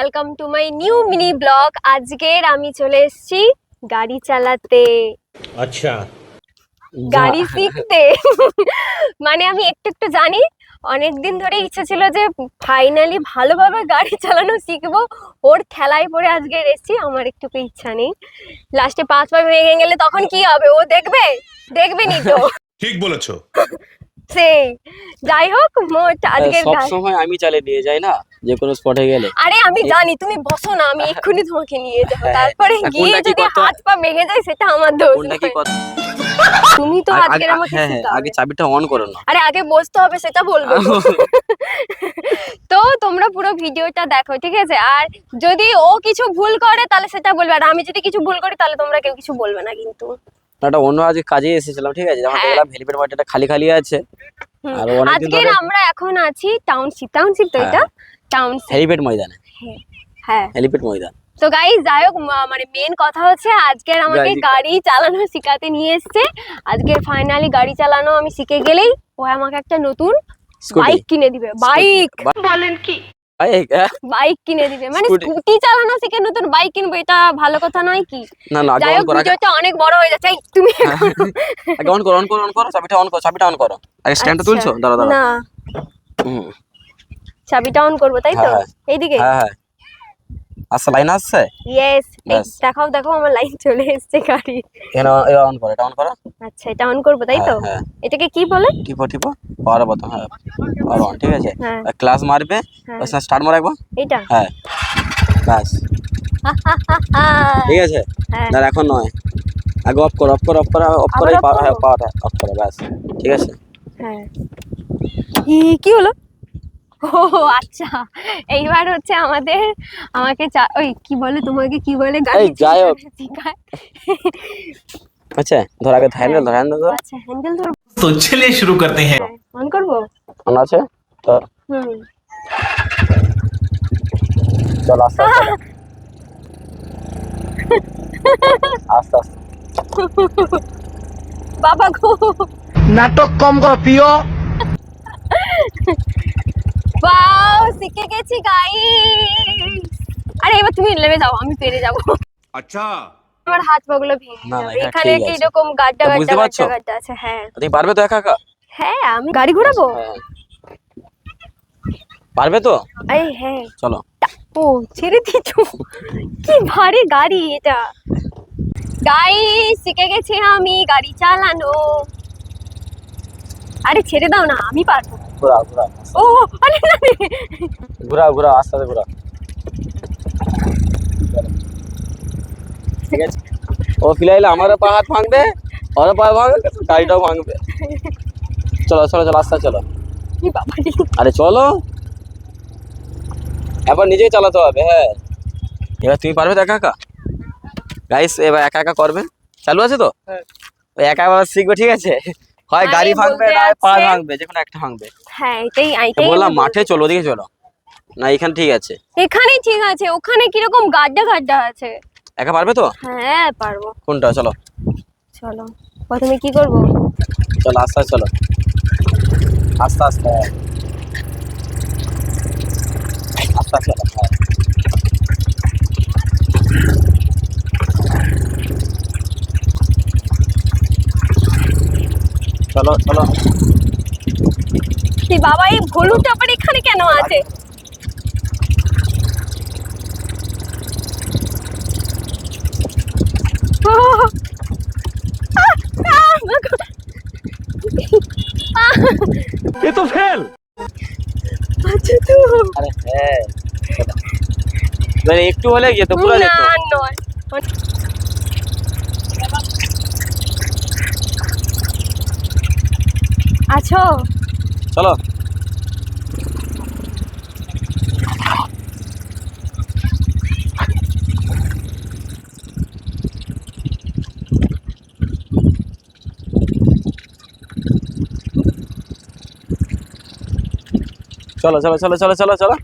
Welcome to my new mini blog আজকের আমি চলে এসেছি গাড়ি চালাতে। আচ্ছা। গাড়ি শিখতে। মানে আমি একটু একটু জানি অনেক দিন ধরে ইচ্ছা ছিল যে ফাইনালি ভালোভাবে গাড়ি চালানো শিখব। ওর খেলায় পড়ে আজকে এসেছি আমার একটু ইচ্ছা নেই। লাস্টে পাঁচ পাঁচ ভেঙে গেলে তখন কি হবে? ও দেখবে? দেখবে নি তো? ঠিক বলেছ। সেই যাই হোক মোট আজকের সব সময় আমি চালিয়ে নিয়ে যাই না? যে কোনো স্পটে গেলে। আরে আমি জানি তুমি বসো না আমি এক্ষুনি তোমাকে নিয়ে যাব। হ্যাঁ, তারপরে গিয়ে যদি হাত পা ভেঙে যায় সেটা আমার দোষ। তুমি তো আগে- আমাকে হ্যাঁ হ্যাঁ। আগে চাবিটা অন করো না। আরে আগে বসতে হবে সেটা বলব। তো তোমরা পুরো ভিডিওটা দেখো ঠিক আছে? আর যদি ও কিছু ভুল করে তাহলে সেটা বলবে। আর আমি যদি কিছু ভুল করি তাহলে তোমরা কেউ কিছু বলবে না কিন্তু। একটা অন্য আজকে কাজে এসেছিলাম ঠিক আছে? যখন হ্যাঁ। দেখলাম হেলিপ্যাড মাঠটা খালি খালি আছে। আর অনেকদিন আজকের আমরা এখন আছি টাউনশিপ টাউনশিপ তো এটা? টাউনশিপ হেলিপ্যাড ময়দানে। হ্যাঁ হেলিপ্যাড ময়দান। তো গাইস যাই হোক মানে মেন কথা হচ্ছে আজকের আমাকে গাড়ি- চালানো শেখাতে নিয়ে এসছে। আজকে ফাইনালি গাড়ি চালানো আমি শিখে গেলেই ও আমাকে একটা নতুন বাইক কিনে দিবে। বাইক বলেন হ্যাঁ? বাইক কিনে দিবে। মানে। স্কুটি। চালানো শিখে নতুন বাইক কিনবো এটা ভালো কথা নয় কি? না না যাই হোক ভিডিওটা অনেক বড় হয়ে যাচ্ছে। তুমি আগে অন করো অন করো অন করো চাবিটা অন করো চাবিটা অন করো। আগে স্ট্যান্ডটা আচ্ছা, তুলছো? দাঁড়া দাঁড়া। না। চাবিটা অন করব তাই তো? হ্যাঁ, হ্যাঁ। এইদিকে? হ্যাঁ হ্যাঁ। আচ্ছা লাইন আসছে? ইয়েস। দেখাও দেখো আমার লাইন চলে এসছে গাড়ি। এখানে অন করো এটা অন করো। আচ্ছা এটা অন করব তাই তো? হ্যাঁ, হ্যাঁ। এটাকে কি বলে? টিপো টিপো। পাওয়ার বোতাম হ্যাঁ। পাওয়ার অন ঠিক আছে। ক্লাস মারবে? হ্যাঁ। ওই স্টার্ট মারো একবার এইটা? হ্যাঁ। ব্যাস। ঠিক আছে? হ্যাঁ। না এখন নয়। আগে অফ করো অফ করো অফ করো অফ করে? হ্যাঁ পাওয়ারটা অফ করো ব্যাস। ঠিক আছে? হ্যাঁ। কি হলো? ও আচ্ছা। এইবার হচ্ছে আমাদের আমাকে ওই কি বলে তোমাকে কি বলে? গাড়ি যাই হোক। আচ্ছা ধর আগে হ্যান্ডেল ধর হ্যান্ডেল ধর। আচ্ছা হ্যান্ডেল ধর तो चलिए शुरू करते हैं অন করবো অন আছে ধর হুম চল আস্তে আস্তে আস্তে আস্তে বাবা গো नाटक कम करो पियो বাও শিখে গেছি গাইস আরে এবার তুমি নেমে যাও আমি পেরে যাব अच्छा আমার হাত পাগুলো ভেঙে না, যাবে এটা এখানে ঠিক কি আছে। এরকম গাড্ডা তা গাড্ডা বুঝতে গাড্ডা পারছ? গাড্ডা আছে হ্যাঁ। তুমি পারবে তো একা একা? হ্যাঁ আমি গাড়ি ঘোরাবো হ্যাঁ। পারবে তো? আরে হ্যাঁ। চলো। ও ছেড়ে দিচ্ছ কি ভারী গাড়ি এটা। শিখে গেছি আমি গাড়ি চালানো। আরে ছেড়ে দাও না আমি পারব। ঘোরাও ঘোরাও। ও আরে না রে। ঘোরাও ঘোরাও আস্তে আস্তে ঘোরাও। ঠিক আছে? ও ফিলাইলে আমারও পা হাত ভাঙবে ওরও পা ভাঙবে গাড়িটাও ভাঙবে। চলো চলো চলো আস্তে চলো। আরে চলো। এবার নিজেই চালাতে হবে হ্যাঁ। এবার তুমি পারবে তো একা একা? গাইস এবার একা একা করবে। চালু আছে তো? ওই একা একা শিখবে ঠিক আছে? হয় গাড়ি ভাঙবে না পা ভাঙবে যে কোনো একটা ভাঙবে। হ্যাঁ এটাই এটাই বললাম মাঠে চলো ওদিকে চলো। না এখানে ঠিক আছে। বলছি। এখানে ঠিক আছে ওখানে কীরকম গাড্ডা গাড্ডা আছে। একা পারবে তো? হ্যাঁ পারব। কোনটা? চলো। চলো। প্রথমে কি করব? চলো আস্তে আস্তে চলো। আস্তে আস্তে। আস্তে আস্তে। চলো। চলো। বাবা এই হলুদটা আবার এখানে কেন আছে? মানে একটু হলে গিয়ে তো পুরো না নয়। আছো? চলো। চলো চলো চলো চলো চলো চলো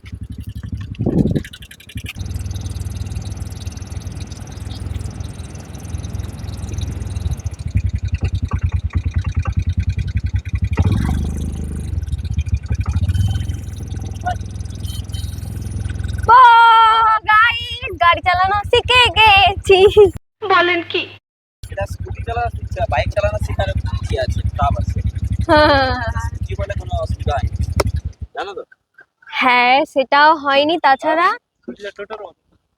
বাই চালানো শিখে গেছি এটা স্কুটি চালানো শিখছে বাইক চালানো শেখার কি আছে তাপ আছে। হ্যাঁ। জীবনে কোনো অসুবিধা হয় জানো তো? হ্যাঁ সেটাও হয়নি তাছাড়া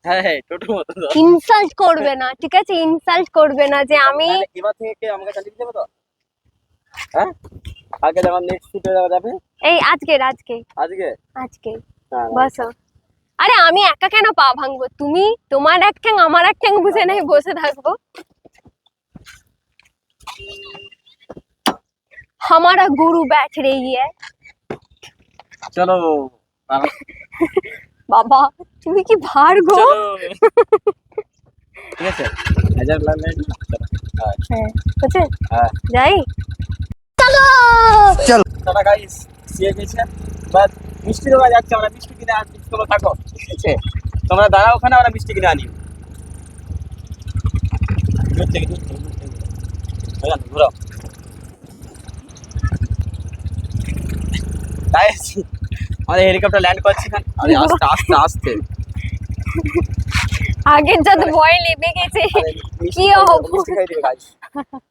হ্যাঁ হ্যাঁ টোটোর মতো ইনসাল্ট করবে না ঠিক আছে? ইনসাল্ট করবে না যে আমি এবার থেকে আমাকে চালিয়ে দিতে তো? হ্যাঁ? আগে যখন নেক্সট শুটে যাবে এই আজকের আজকে আজকে? আজকে না, না। বসো। আরে আমি একা কেন পা ভাঙবো তুমি তোমার এক ঠ্যাং আমার এক ঠ্যাং বুঝে নাই বসে থাকবো हमारा गुरु बैठ रही है চলো বাবা, বাবা তুমি কি ভার গো চলো ঠিক আছে হাজার লাগলে চলো হ্যাঁ হ্যাঁ বুঝছে হ্যাঁ যাই চলো টাটা গাইস সিয়ে গেছে বাট মিষ্টি দোকানে যাচ্ছে আমরা মিষ্টি কিনে আর তোমরা থাকো। ঠিক আছে? তোমরা ওখানে আমরা মিষ্টি কিনে আনি। ঘুরাও। আমাদের হেলিকপ্টার ল্যান্ড করছে আরে আস্তে আস্তে আস্তে। আগের যত ভয় লেগে গেছে কি খাই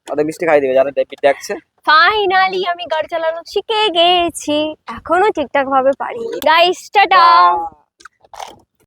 হব? মিষ্টি খাই দিবে গাইস ওদের মিষ্টি খাই দিবে যারা দেখি দেখছে ফাইনালি আমি গাড়ি চালানো শিখে গেছি। এখনও ঠিকঠাক ভাবে পারি গাইস টাটা!